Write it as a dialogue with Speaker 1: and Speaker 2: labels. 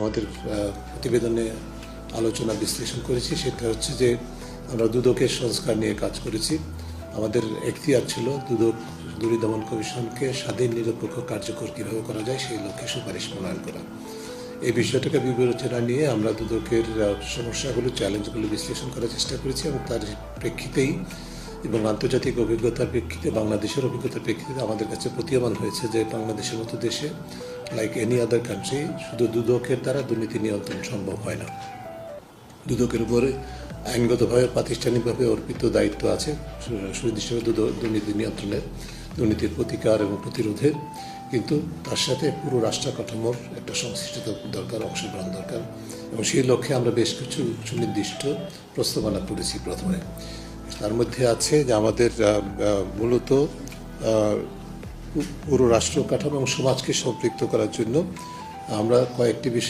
Speaker 1: আমাদের প্রতিবেদনে আলোচনা বিশ্লেষণ করেছি। সেটা হচ্ছে যে আমরা দুদকের সংস্কার নিয়ে কাজ করেছি। আমাদের এখতিয়ার ছিল দুদক দুর্নী দমন কমিশনকে স্বাধীন, নিরপেক্ষ, কার্যকর কীভাবে করা যায় সেই লক্ষ্যে সুপারিশ প্রণয়ন করা। এই বিষয়টাকে বিবেচনা নিয়ে আমরা দুদকের সমস্যাগুলো, চ্যালেঞ্জগুলো বিশ্লেষণ করার চেষ্টা করেছি এবং তার প্রেক্ষিতেই এবং আন্তর্জাতিক অভিজ্ঞতার প্রেক্ষিতে, বাংলাদেশের অভিজ্ঞতার প্রেক্ষিতে আমাদের কাছে প্রতীয়মান হয়েছে যে বাংলাদেশের মতো দেশে লাইক এনি আদার কান্ট্রি শুধু দুদকের দ্বারা দুর্নীতি নিয়ন্ত্রণ সম্ভব হয় না। দুদকের উপরে আইনগতভাবে, প্রাতিষ্ঠানিকভাবে অর্পিত দায়িত্ব আছে। সুনির্দিষ্টভাবে দুর্নীতি নিয়ন্ত্রণের, দুর্নীতির প্রতিকার এবং প্রতিরোধের। কিন্তু তার সাথে পুরো রাষ্ট্র কাঠামোর একটা সংশ্লিষ্টতা দরকার, অংশগ্রহণ দরকার। এবং সেই লক্ষ্যে আমরা বেশ কিছু সুনির্দিষ্ট প্রস্তাবনা করেছি প্রথমে। তার মধ্যে আছে যে আমাদের মূলত পুরো রাষ্ট্র কাঠামো এবং সমাজকে সম্পৃক্ত করার জন্য আমরা কয়েকটি বিষয়